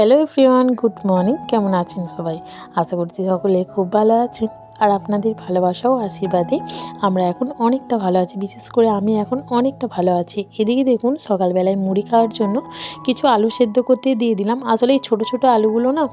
Hello everyone good morning কেমন আছেন সবাই? আশা করছি সকলে খুব ভালো আছেন। আর আপনাদের ভালোবাসা ও আশীর্বাদে আমরা এখন অনেকটা ভালো আছি। বিশেষ করে আমি এখন অনেকটা ভালো আছি। এদিকে দেখুন, সকালবেলায় মুড়ি খাওয়ার জন্য কিছু আলু সেদ্ধ করতে দিয়ে দিলাম। আসলে এই ছোটো ছোটো আলুগুলো না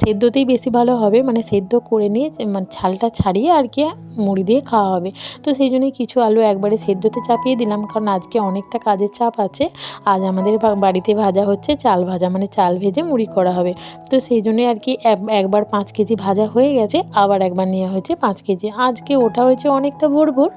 সেদ্ধতেই বেশি ভালো হবে। মানে সেদ্ধ করে নিয়ে মানে ছালটা ছাড়িয়ে আর কি মুড়ি দিয়ে খাওয়া হবে। তো সেই জন্যই কিছু আলু একবারে সেদ্ধতে চাপিয়ে দিলাম। কারণ আজকে অনেকটা কাজের চাপ আছে। আজ আমাদের বাড়িতে ভাজা হচ্ছে চাল ভাজা। মানে চাল ভেজে মুড়ি করা হবে। তো সেই জন্যই আর কি একবার পাঁচ কেজি ভাজা হয়ে গেছে। আবার একবার নেওয়া হয়েছে পাঁচ কেজি। আজকে ওটা হয়েছে অনেকটা ভোর ভোর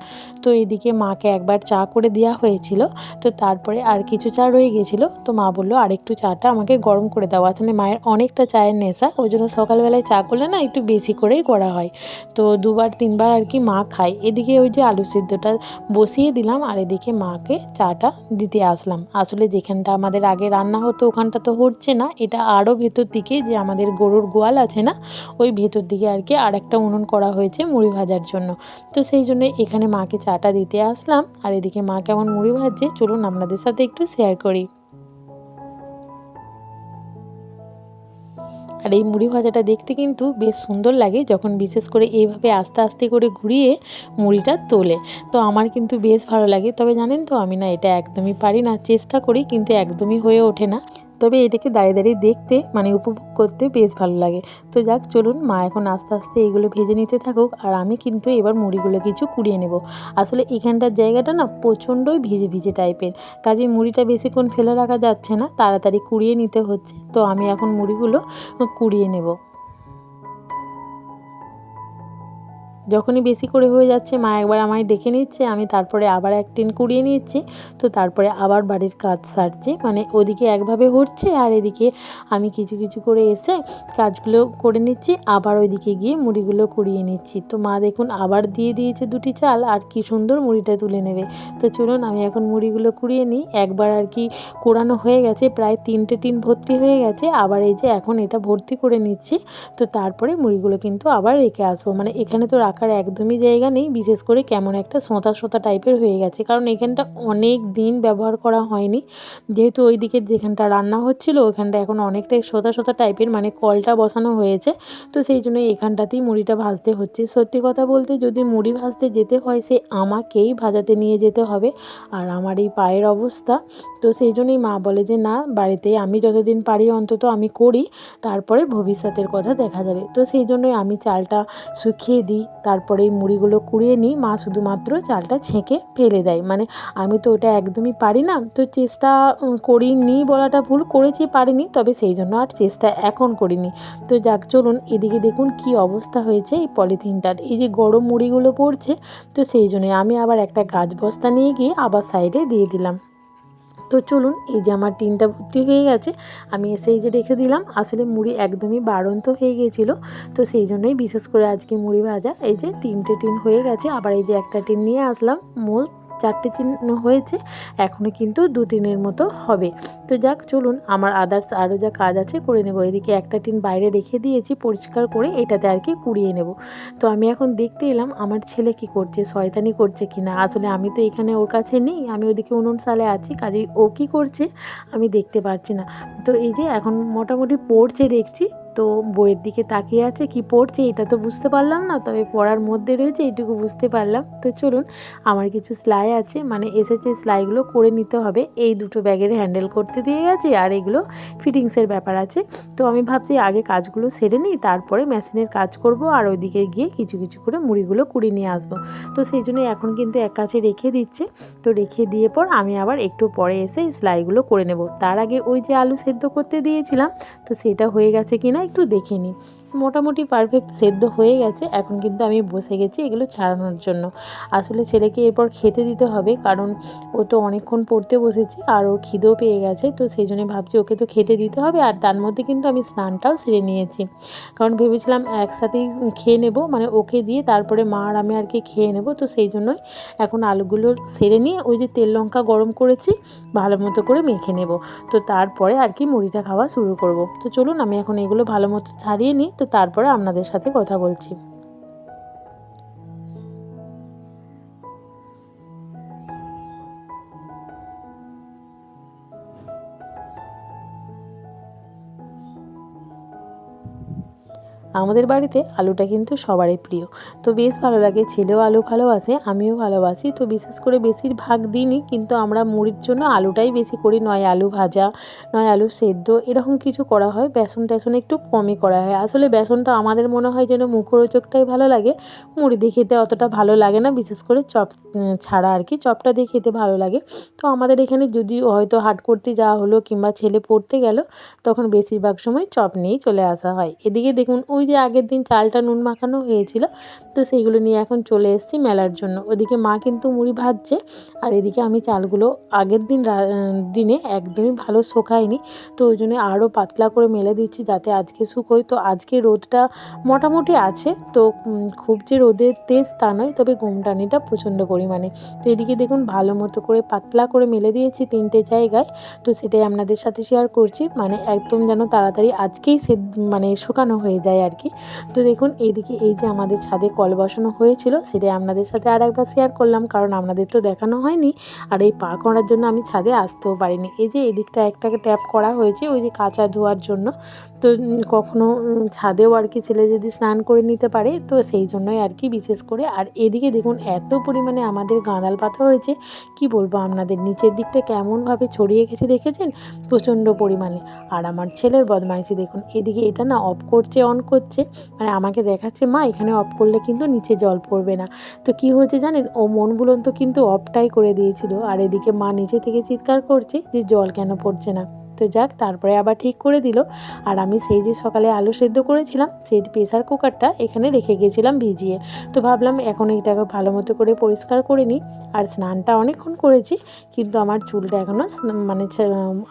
তো এদিকে মাকে একবার চা করে দেওয়া হয়েছিল। তো তারপরে আর কিছু চা রয়ে গেছিল। তো মা বলল, আরেকটু চাটা আমাকে গরম করে দাও। আসলে মায়ের অনেকটা চায়ের নেশা। ওই জন্য সকালবেলায় চা করলে না একটু বেশি করেই করা হয়। তো দুবার, তিনবার আর কি মা খায়। এদিকে ওই যে আলু সিদ্ধটা বসিয়ে দিলাম আর এদিকে মাকে চাটা দিতে আসলাম। আসলে যেখানটা আমাদের আগে রান্না হতো ওখানটা তো হচ্ছে না। এটা আরও ভেতর দিকে যে আমাদের গরুর গোয়াল আছে না, ওই ভেতর দিকে আর কি আর একটা করা হয়েছে মুড়ি ভাজার জন্য। তো সেই জন্য এখানে মাকে চাটা দিতে আসলাম। আর এদিকে মা কেমন মুড়ি ভাজছে, চলুন আপনাদের সাথে একটু শেয়ার করি। আর এই মুড়ি ভাজাটা দেখতে কিন্তু বেশ সুন্দর লাগে যখন বিশেষ করে এইভাবে আস্তে আস্তে করে ঘুরিয়ে মুড়িটা তোলে। তো আমার কিন্তু বেশ ভালো লাগে। তবে জানেন তো, আমি না এটা একদমই পারি না। চেষ্টা করি, কিন্তু একদমই হয়ে ওঠে না। তবে এটাকে দাঁড়িয়ে দাঁড়িয়ে দেখতে মানে উপভোগ করতে বেশ ভালো লাগে। তো যাক, চলুন, মা এখন আস্তে আস্তে এগুলো ভেজে নিতে থাকুক, আর আমি কিন্তু এবার মুড়িগুলো কিছু কুড়িয়ে নেব। আসলে এখানটার জায়গাটা না প্রচণ্ডই ভিজে ভিজে টাইপের। কাজে মুড়িটা বেশিক্ষণ ফেলে রাখা যাচ্ছে না, তাড়াতাড়ি কুড়িয়ে নিতে হচ্ছে। তো আমি এখন মুড়িগুলো কুড়িয়ে নেব। যখনই বেশি করে হয়ে যাচ্ছে, মা একবার আমায় ডেকে নিচ্ছে, আমি তারপরে আবার এক টিন কুড়িয়ে নিচ্ছি। তো তারপরে আবার বাড়ির কাজ সারছি মানে ওদিকে একভাবে হচ্ছে আর এদিকে আমি কিছু কিছু করে এসে কাজগুলো করে নিচ্ছি, আবার ওইদিকে গিয়ে মুড়িগুলো কুড়িয়ে নিচ্ছি। তো মা দেখুন আবার দিয়ে দিয়েছে দুটি চাল, আর কি সুন্দর মুড়িটা তুলে নেবে। তো চলুন আমি এখন মুড়িগুলো কুড়িয়ে নিই। একবার আর কি কোরানো হয়ে গেছে, প্রায় তিনটে টিন ভর্তি হয়ে গেছে, আবার এই যে এখন এটা ভর্তি করে নিচ্ছি। তো তারপরে মুড়িগুলো কিন্তু আবার রেখে আসব মানে এখানে তো রাখ রাখার একদমই জায়গা নেই, বিশেষ করে কেমন একটা সোঁতা সোঁতা টাইপের হয়ে গেছে। কারণ এখানটা অনেক দিন ব্যবহার করা হয়নি। যেহেতু ওই দিকের যেখানটা রান্না হচ্ছিল, ওখানটা এখন অনেকটাই সোঁতা সোঁতা টাইপের মানে কলটা বসানো হয়েছে। তো সেই জন্য এখানটাতেই মুড়িটা ভাজতে হচ্ছে। সত্যি কথা বলতে যদি মুড়ি ভাজতে যেতে হয়, সে আমাকেই ভাজাতে নিয়ে যেতে হবে। আর আমার এই পায়ের অবস্থা, তো সেই জন্যই মা বলে যে, না, বাড়িতে আমি যতদিন পারি, অন্তত আমি করি। তারপরে ভবিষ্যতের কথা দেখা যাবে। তো সেই জন্যই আমি চালটা শুকিয়ে দিই তারপরে এই মুড়িগুলো কুড়িয়ে নিই। মা শুধুমাত্র চালটা ছেঁকে ফেলে দেয়। মানে আমি তো ওটা একদমই পারি না। তো চেষ্টা করিনি বলাটা ভুল, করেছি পারিনি, তবে সেই জন্য আর চেষ্টা এখন করিনি। তো যাক, চলুন এদিকে দেখুন কি অবস্থা হয়েছে এই পলিথিনটার। এই যে গরম মুড়িগুলো পড়ছে, তো সেই জন্যই আমি আবার একটা গাছ বস্তা নিয়ে গিয়ে আবার সাইডে দিয়ে দিলাম। তো চলুন, এই যে আমার টিনটা ভর্তি হয়ে গেছে, আমি এসে এই যে রেখে দিলাম। আসলে মুড়ি একদমই বাড়ন্ত হয়ে গিয়েছিল তো সেই জন্যই বিশেষ করে আজকে মুড়ি ভাজা। এই যে তিনটে টিন হয়ে গেছে, আবার এই যে একটা টিন নিয়ে আসলাম মোট চারটে চিহ্ন হয়েছে, এখনও কিন্তু দু তিনের মতো হবে। তো যাক, চলুন, আমার আদার্স আরও যা কাজ আছে করে নেব। এদিকে একটা টিন বাইরে রেখে দিয়েছি, পরিষ্কার করে এটাতে আর কি কুড়িয়ে নেব। তো আমি এখন দেখতে এলাম আমার ছেলে কি করছে, শয়তানি করছে কি না। আসলে আমি তো এখানে ওর কাছে নেই, আমি ওদিকে উনুন সালে আছি, কাজেই ও কি করছে আমি দেখতে পাচ্ছি না। তো এই যে এখন মোটামুটি পড়ছে দেখছি তো বইয়ের দিকে তাকিয়ে আছে, কি পড়ছে এটা তো বুঝতে পারলাম না, তবে পড়ার মধ্যে রয়েছে এইটুকু বুঝতে পারলাম। তো চলুন, আমার কিছু সেলাই আছে মানে এসেছে সেলাইগুলো করে নিতে হবে। এই দুটো ব্যাগের হ্যান্ডেল করতে দিয়ে গেছে আর এগুলো ফিটিংসের ব্যাপার আছে। তো আমি ভাবছি আগে কাজগুলো সেরে নিই, তারপরে মেশিনের কাজ করব আর ওইদিকে গিয়ে কিছু কিছু করে মুড়িগুলো কুড়ি নিয়ে আসব। তো সেই জন্য এখন কিন্তু এক কাছে রেখে দিচ্ছে। তো রেখে দিয়ে পর আমি আবার একটু পরে এসে সেলাইগুলো করে নেব। তার আগে ওই যে আলু সেদ্ধ করতে দিয়েছিলাম, তো সেটা হয়ে গেছে কিনা একটু দেখে নিই। মোটামুটি পারফেক্ট সেদ্ধ হয়ে গেছে। এখন কিন্তু আমি বসে গেছি এগুলো ছাড়ানোর জন্য। আসলে ছেলেকে এরপর খেতে দিতে হবে কারণ ও তো অনেকক্ষণ পড়তে বসেছে আর ওর খিদেও পেয়ে গেছে। তো সেই জন্য ভাবছি ওকে তো খেতে দিতে হবে আর তার মধ্যে কিন্তু আমি স্নানটাও সেরে নিয়েছি। কারণ ভেবেছিলাম একসাথেই খেয়ে নেব মানে ওকে দিয়ে তারপরে মা আর আমি আর কি খেয়ে নেব। তো সেই জন্যই এখন আলুগুলো সেরে নিয়ে ওই যে তেল লঙ্কা গরম করেছি, ভালো মতো করে মেখে নেব। তো তারপরে আর কি মুড়িটা খাওয়া শুরু করব। তো চলুন আমি এখন এগুলো ভালো মতো ছাড়িয়ে নিই। তো তারপরে আপনাদের সাথে কথা বলছি। আমাদের বাড়িতে আলুটা কিন্তু সবারই প্রিয়। তো বেশ ভালো লাগে, ছেলেও আলু ভালোবাসে, আমিও ভালোবাসি। তো বিশেষ করে বেশিরভাগ দিনই কিন্তু আমরা মুড়ির জন্য আলুটাই বেশি করি, নয় আলু ভাজা, নয় আলু সেদ্ধ, এরকম কিছু করা হয়। বেসন টেসন একটু কমই করা হয়। আসলে বেসনটা আমাদের মনে হয় যেন মুখরোচকটাই ভালো লাগে। মুড়ি দিয়ে খেতে অতটা ভালো লাগে না, বিশেষ করে চপ ছাড়া আর কি, চপটা দিয়ে খেতে ভালো লাগে। তো আমাদের এখানে যদি হয়তো হাট করতে যাওয়া হলো কিংবা ছেলে পড়তে গেল, তখন বেশিরভাগ সময় চপ নিয়েই চলে আসা হয়। এদিকে দেখুন ওই যে আগের দিন চালটা নুন মাখানো হয়েছিল, তো সেইগুলো নিয়ে এখন চলে এসেছি মেলার জন্য। ওদিকে মা কিন্তু মুড়ি ভাজছে, আর এদিকে আমি চালগুলো আগের দিন দিনে একদমই ভালো শোকায়নি, তো ওই জন্য আরও পাতলা করে মেলে দিচ্ছি যাতে আজকে শুকোয় তো আজকে রোদটা মোটামুটি আছে, তো খুব যে রোদের তেজ তা নয়, তবে গোমটানিটা প্রচণ্ড পরিমাণে। তো এদিকে দেখুন ভালো মতো করে পাতলা করে মেলে দিয়েছি তিনটে জায়গায়, তো সেটাই আপনাদের সাথে শেয়ার করছি মানে একদম যেন তাড়াতাড়ি আজকেই সে মানে শুকানো হয়ে যায় আর কি। তো দেখুন, এইদিকে এই যে আমাদের ছাদে কল বসানো হয়েছিল, সেটাই আপনাদের সাথে আর একবার শেয়ার করলাম, কারণ আপনাদের তো দেখানো হয়নি। আর এই পা করার জন্য আমি ছাদে আসতেও পারিনি। এই যে এদিকটা একটাকে ট্যাপ করা হয়েছে, ওই যে কাঁচা ধোয়ার জন্য। তো কখনো ছাদেও আর কি ছেলে যদি স্নান করে নিতে পারে, তো সেই জন্যই আর কি বিশেষ করে। আর এদিকে দেখুন, এত পরিমাণে আমাদের গাঁদাল পাতা হয়েছে, কি বলব আপনাদের, নিচের দিকটা কেমনভাবে ছড়িয়ে গেছে দেখেছেন? প্রচণ্ড পরিমাণে। আর আমার ছেলের বদমাইশি দেখুন, এদিকে এটা না অফ করছে, অন করছে মানে আমাকে দেখাচ্ছে, মা, এখানে অফ করলে কিন্তু নিচে জল পড়বে না। তো কি হয়েছে জানেন, ও মন বুলন্ত কিন্তু অফটাই করে দিয়েছিল। আর এদিকে মা নিচে থেকে চিৎকার করছে যে, জল কেন পড়ছে না? তো যাক, তারপরে আবার ঠিক করে দিল। আর আমি সেই যে সকালে আলু সেদ্ধ করেছিলাম, সেই প্রেসার কুকারটা এখানে রেখে গেছিলাম ভিজিয়ে। তো ভাবলাম এখন এইটাকে ভালো মতো করে পরিষ্কার করে নিই। আর স্নানটা অনেকক্ষণ করেছি, কিন্তু আমার চুলটা এখনও মানে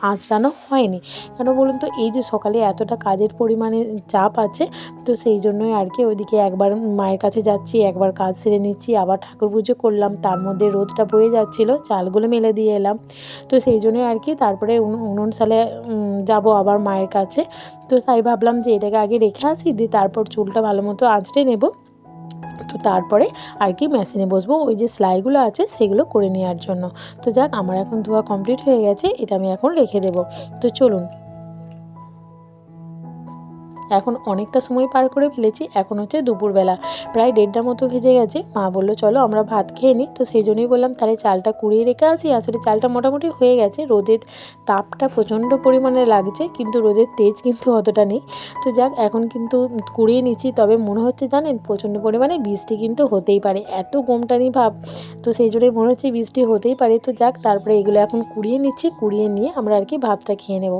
আঁচড়ানো হয়নি। কেন বলুন তো, এই যে সকালে এতটা কাজের পরিমাণে চাপ আছে, তো সেই জন্যই আর কি ওইদিকে একবার মায়ের কাছে যাচ্ছি, একবার কাজ সেরে নিচ্ছি, আবার ঠাকুর পুজো করলাম, তার মধ্যে রোদটা বয়ে যাচ্ছিল, চালগুলো মেলে দিয়ে এলাম। তো সেই জন্যই আর কি, তারপরে উন- উনুন সালে যাব আবার মায়ের কাছে। তো তাই ভাবলাম যে এটাকে আগে রেখে আসি, দিয়ে তারপর চুলটা ভালো মতো আঁচড়ে নেব। তো তারপরে আর কি মেশিনে বসবো। ওই যে সেলাইগুলো আছে, সেগুলো করে নেওয়ার জন্য। তো যাক, আমার এখন ধোয়া কমপ্লিট হয়ে গেছে, এটা আমি এখন রেখে দেবো। তো চলুন। এখন অনেকটা সময় পার করে ফেলেছি, এখন হচ্ছে দুপুরবেলা। প্রায় দেড়টা মতো ভেজে গেছে। মা বলল, চলো আমরা ভাত খেয়ে নিই তো সেই জন্যই বললাম, তাহলে চালটা কুড়িয়ে রেখে আসি। আসলে চালটা মোটামুটি হয়ে গেছে। রোদের তাপটা প্রচণ্ড পরিমাণে লাগছে, কিন্তু রোদের তেজ কিন্তু অতটা নেই। তো যাক, এখন কিন্তু কুড়িয়ে নিচ্ছি। তবে মনে হচ্ছে, জানেন, প্রচণ্ড পরিমাণে বৃষ্টি কিন্তু হতেই পারে। এত গোমটানি ভাব। তো সেই জন্যই মনে হচ্ছে বৃষ্টি হতেই পারে। তো যাক, তারপরে এগুলো এখন কুড়িয়ে নিচ্ছি। কুড়িয়ে নিয়ে আমরা আর কি ভাতটা খেয়ে নেব।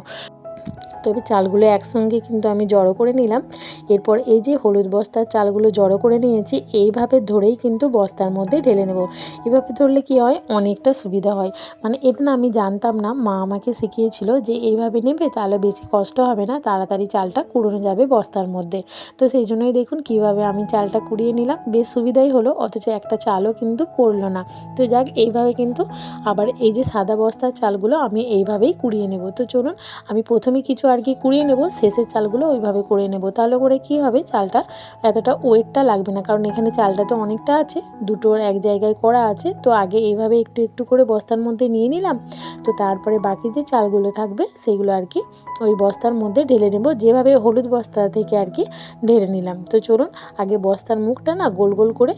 তবে চালগুলো একসঙ্গে কিন্তু আমি জড়ো করে নিলাম। এরপর এই যে হলুদ বস্তার চালগুলো জড়ো করে নিয়েছি, এইভাবে ধরেই কিন্তু বস্তার মধ্যে ঢেলে নেব। এভাবে ধরলে কি হয়? অনেকটা সুবিধা হয়। মানে এটা না আমি জানতাম না, মা আমাকে শিখিয়েছিল যে এইভাবে নেবে তাহলে বেশি কষ্ট হবে না, তাড়াতাড়ি চালটা কুড়োনো যাবে বস্তার মধ্যে। তো সেই জন্যই দেখুন কীভাবে আমি চালটা কুড়িয়ে নিলাম। বেশ সুবিধাই হলো, অথচ একটা চালও কিন্তু পড়ল না। তো যাক, এইভাবে কিন্তু আবার এই যে সাদা বস্তার চালগুলো আমি এইভাবেই কুড়িয়ে নেব। তো চলুন, আমি প্রথমে কিছু আর কি কুড়িয়ে নেব শেষের চালগুলো ওইভাবে করে নেব। তাহলে করে কি হবে, চালটা এতটা ওয়েটটা লাগবে না, কারণ এখানে চালটা তো অনেকটা আছে দুটোর এক জায়গায় করা আছে। তো আগে এইভাবে একটু একটু করে বস্তার মধ্যে নিয়ে নিলাম, তো তারপরে বাকি যে চালগুলো থাকবে, সেগুলো আর কি ওই বস্তার মধ্যে ঢেলে নেব। যেভাবে হলুদ বস্তা থেকে আর কি ঢেলে নিলাম। তো চলুন, আগে বস্তার মুখটা না গোল গোল করে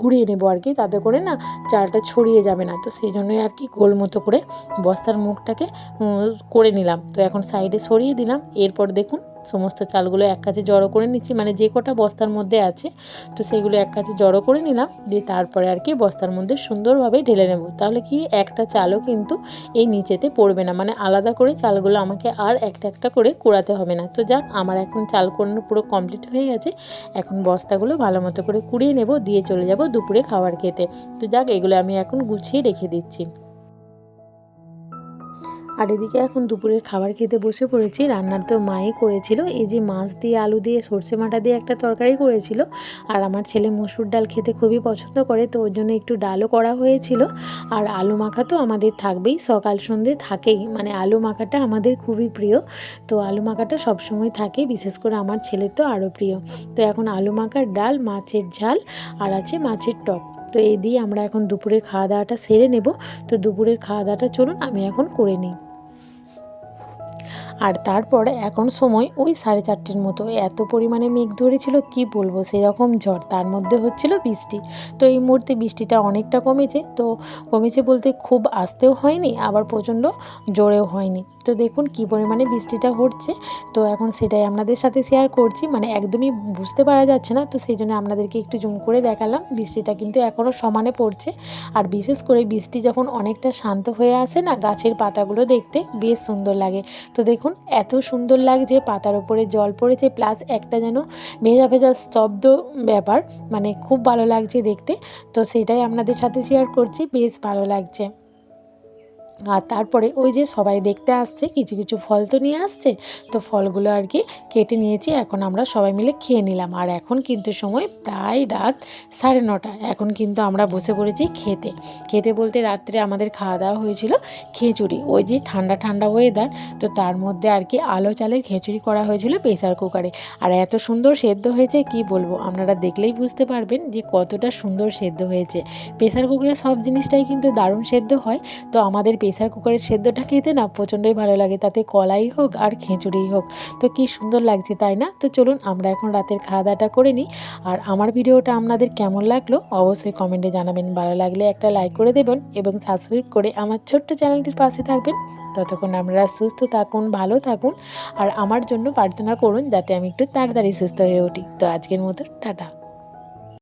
ঘুরিয়ে নেব আর কি তাতে করে না চালটা ছড়িয়ে যাবে না। তো সেই জন্যই আর কি গোল মতো করে বস্তার মুখটাকে করে নিলাম। তো এখন সাইডে সরিয়ে দিলাম। এরপর দেখুন, সমস্ত চালগুলো এক কাছে জড়ো করে নিচ্ছি। মানে যে কটা বস্তার মধ্যে আছে, তো সেগুলো এক কাছে জড়ো করে নিলাম। দিয়ে তারপরে আর কি বস্তার মধ্যে সুন্দরভাবে ঢেলে নেব। তাহলে কি একটা চালও কিন্তু এই নিচেতে পড়বে না। মানে আলাদা করে চালগুলো আমাকে আর একটা একটা করে কুড়াতে হবে না। তো যাক, আমার এখন চাল কোরানো পুরো কমপ্লিট হয়ে গেছে। এখন বস্তাগুলো ভালো মতো করে কুড়িয়ে নেব। দিয়ে চলে যাব দুপুরে খাবার খেতে। তো যাক, এগুলো আমি এখন গুছিয়ে রেখে দিচ্ছি। আর এদিকে এখন দুপুরের খাবার খেতে বসে পড়েছি। রান্নার তো মাই করেছিল। এই যে মাছ দিয়ে আলু দিয়ে সর্ষে মাটা দিয়ে একটা তরকারি করেছিল। আর আমার ছেলে মসুর ডাল খেতে খুবই পছন্দ করে, তো ওর জন্য একটু ডালও করা হয়েছিল। আর আলু মাখা তো আমাদের থাকবেই, সকাল সন্ধে থাকেই। মানে আলু মাখাটা আমাদের খুবই প্রিয়। তো আলু মাখাটা সবসময় থাকে, বিশেষ করে আমার ছেলের তো আরও প্রিয়। তো এখন আলু মাখার ডাল, মাছের ঝাল আর আছে মাছের টক। তো এই দিয়ে আমরা এখন দুপুরের খাওয়া দাওয়াটা সেরে নেব। তো দুপুরের খাওয়া দাওয়াটা চলুন, আমি এখন করে নিই। আর তারপর এখন সময় ওই সাড়ে চারটের মতো। এত পরিমাণে মেঘ ধরেছিল, কি বলব? সেরকম ঝড়। তার মধ্যে হচ্ছিল বৃষ্টি। তো এই মুহূর্তে বৃষ্টিটা অনেকটা কমেছে। তো কমেছে বলতে খুব আসতেও হয়নি, আবার প্রচণ্ড জোরেও হয়নি। তো দেখুন কি পরিমাণে বৃষ্টিটা হচ্ছে। তো এখন সেটাই আপনাদের সাথে শেয়ার করছি। মানে একদমই বুঝতে পারা যাচ্ছে না। তো সেই জন্য আপনাদেরকে একটু জুম করে দেখালাম। বৃষ্টিটা কিন্তু এখনও সমানে পড়ছে। আর বিশেষ করে বৃষ্টি যখন অনেকটা শান্ত হয়ে আসে না, গাছের পাতাগুলো দেখতে বেশ সুন্দর লাগে। তো দেখুন এত সুন্দর লাগছে, পাতার ওপরে জল পড়েছে প্লাস একটা যেন ভেজা ভেজা স্তব্ধ ব্যাপার মানে খুব ভালো লাগছে দেখতে। তো সেটাই আপনাদের সাথে শেয়ার করছি, বেশ ভালো লাগছে। আর তারপরে ওই যে সবাই দেখতে আসছে, কিছু কিছু ফল তো নিয়ে আসছে, তো ফলগুলো আর কি কেটে নিয়েছি, এখন আমরা সবাই মিলে খেয়ে নিলাম। আর এখন কিন্তু সময় প্রায় রাত সাড়ে নটা, এখন কিন্তু আমরা বসে পড়েছি খেতে। খেতে বলতে রাত্রে আমাদের খাওয়া দাওয়া হয়েছিল খিচুড়ি, ওই যে ঠান্ডা ঠান্ডা ওয়েদার তো তার মধ্যে আর কি আলো চালের খিচুড়ি করা হয়েছিল প্রেসার কুকারে আর এত সুন্দর সেদ্ধ হয়েছে, কি বলব, আপনারা দেখলেই বুঝতে পারবেন যে কতটা সুন্দর সেদ্ধ হয়েছে। প্রেসার কুকারে সব জিনিসটাই কিন্তু দারুণ সেদ্ধ হয়, তো আমাদের প্রেসার কুকারের সেদ্ধটা খেতে না প্রচণ্ডই ভালো লাগে। তাতে কলাই হোক আর খিচুড়িই হোক। তো কি সুন্দর লাগছে, তাই না? তো চলুন আমরা এখন রাতের খাওয়া দাওয়াটা করে নিই। আর আমার ভিডিওটা আপনাদের কেমন লাগল অবশ্যই কমেন্টে জানাবেন। ভালো লাগলে একটা লাইক করে দেবেন এবং সাবস্ক্রাইব করে আমার ছোট্ট চ্যানেলটির পাশে থাকবেন। ততক্ষণ আপনারা সুস্থ থাকুন, ভালো থাকুন আর আমার জন্য প্রার্থনা করুন যাতে আমি একটু তাড়াতাড়ি সুস্থ হয়ে উঠি। তো আজকের মতো, টাটা।